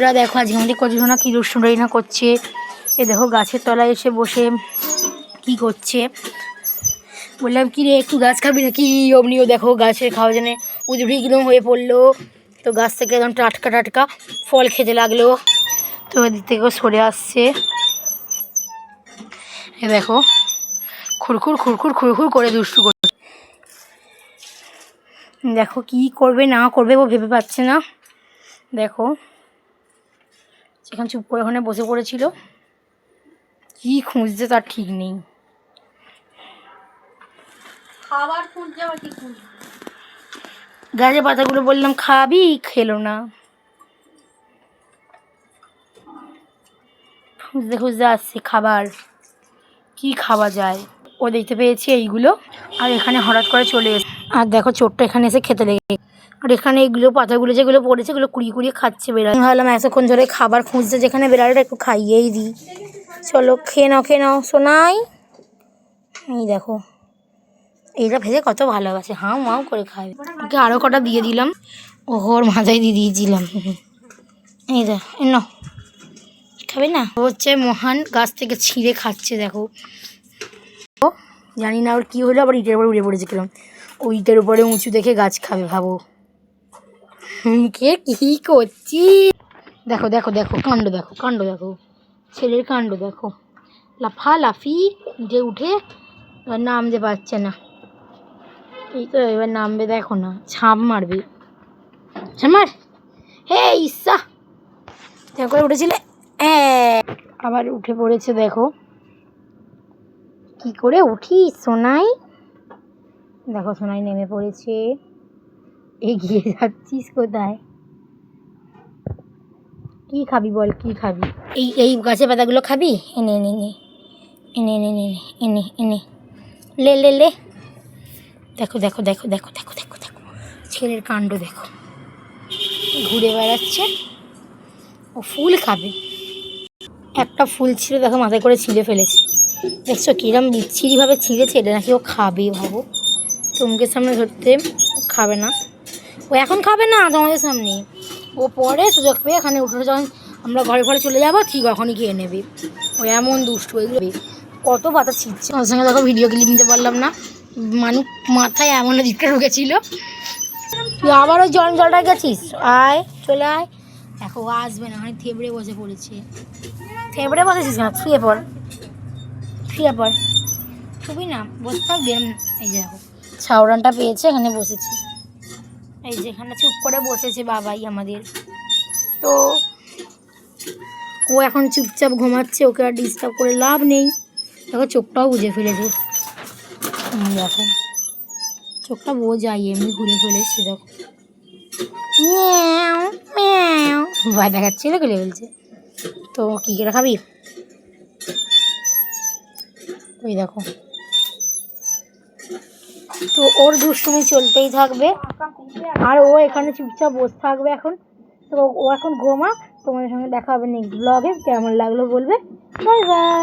ওরা দেখো, আজকে আমাদের না কি দুষ্টুরাই না করছে। এ দেখো, গাছের তলায় এসে বসে কি করছে। বললাম, কি রে, একটু গাছ খাবি না কি অমনিও দেখো, গাছের খাওয়া জানে উদ্ভিগ্ন হয়ে পড়ল। তো গাছ থেকে একদম টাটকা টাটকা ফল খেতে লাগল। তো এদিক থেকেও সরে আসছে। এ দেখো খুরখুর খুরখুর খুরখুর করে দুষ্টু করছে দেখো, কি করবে, না করবে ও ভেবে পাচ্ছে না। দেখো সেখানে চুপ করে ওখানে বসে পড়েছিল। কি খুঁজছে তার ঠিক নেই। খাবার খুঁজছে আবার কি খুঁজছে গাছের পাতাগুলো বললাম খাবি? খেলো না। খুঁজতে খুঁজতে আসছে খাবার। কি খাওয়া যায়? ও দেখতে পেয়েছি এইগুলো। আর এখানে হঠাৎ করে চলে এসে আর দেখো চোরটা এখানে এসে খেতে লেগে আর এখানে এইগুলো পাতাগুলো যেগুলো পড়েছে এগুলো কুড়িয়ে কুড়িয়ে খাচ্ছে বেড়াল। ভাবলাম এতক্ষণ ধরে খাবার খুঁজছে যেখানে বেড়ালটা একটু খাইয়েই দিই। চলো খেয়ে নাও খেয়ে নাও। শোনাই এই দেখো, এইটা ভেজে কত ভালোবাসে। হাও মাও করে খাবে। ওকে আরও কটা দিয়ে দিলাম। ওর মাথায় দিয়ে দিয়েছিলাম। এই দেখ নাও। খাবে না? হচ্ছে মহান গাছ থেকে ছিঁড়ে খাচ্ছে, দেখো। ও জানি না ওর কী হলো, আবার ইটের উপরে উড়ে পড়েছে কিরম ও ইটের উপরে উঁচু দেখে গাছ খাবে, ভাবো। কে কী করছি দেখো দেখো দেখো, কাণ্ড দেখো কাণ্ড দেখো। ছেলের কাণ্ড দেখো। লাফা লাফি উঠে উঠে, এবার নামতে পারছে না। এই তো এবার নামবে, দেখো না, ছাপ মারবে। ছাপ হে ইসা! দেখো করে উঠেছিলে? আবার উঠে পড়েছে, দেখো। কি করে উঠি সোনাই? দেখো সোনাই, নেমে পড়েছে। এগিয়ে যাচ্ছিস কোথায়? কি খাবি বল, কি খাবি? এই এই গাছের পাতাগুলো খাবি? এনে এনে নে এনে এনে নে এনে এনে। লে লে লে। দেখো দেখো দেখো দেখো দেখো দেখো দেখো। ছেলের কাণ্ড দেখো। ঘুরে বেড়াচ্ছে। ও ফুল খাবে। একটা ফুল ছিল, দেখো, মাথায় করে ছিঁড়ে ফেলেছে। দেখছ, কিরম বিচ্ছিরিভাবে ছিঁড়েছে, এটা নাকি ও খাবে, ভাবো। তোমাকে সামনে ধরতে খাবে না। ও এখন খাবে না তোমাদের সামনে। ও পরে সুযোগ পেয়ে এখানে উঠে যখন আমরা ঘরে ঘরে চলে যাব, ঠিক তখনই খেয়ে নেবে। ও এমন দুষ্টু এগুলো কত পাতা ছিঁড়ছে ওর সঙ্গে দেখো ভিডিও ক্লিপ নিতে পারলাম না। মানুষ মাথায় এমন দিকটা ঢুকেছিল। তুই আবার ওই জল জলটা গেছিস? আয়, চলে আয়। দেখো আসবে না। মানে থেবড়ে বসে পড়েছে। থেবড়ে বসেছিস না শুয়ে পড়। শুয়ে পড়। শুবি না, বসে থাকবি এই দেখো। ছাউরানটা পেয়েছে এখানে বসেছে। এই যে এখানে চুপ করে বসেছে বাবাই আমাদের। তো ও এখন চুপচাপ ঘুমাচ্ছে ওকে আর ডিস্টার্ব করে লাভ নেই। দেখো চোখটাও বুঝে ফেলেছে। দেখো চোখটা বোঝাই এমনি ঘুরে ফেলেছে দেখো। ভয় দেখাচ্ছিল গেলে বলছে। তো কী করে খাবি? ওই দেখো। তো ওর দুষ্টুমি চলতেই থাকবে। আর ও এখানে চুপচাপ বসে থাকবে এখন। তো ও এখন ঘোমা তোমাদের সঙ্গে দেখা হবে নেক্সট ব্লগে কেমন লাগল বলবে? Bye bye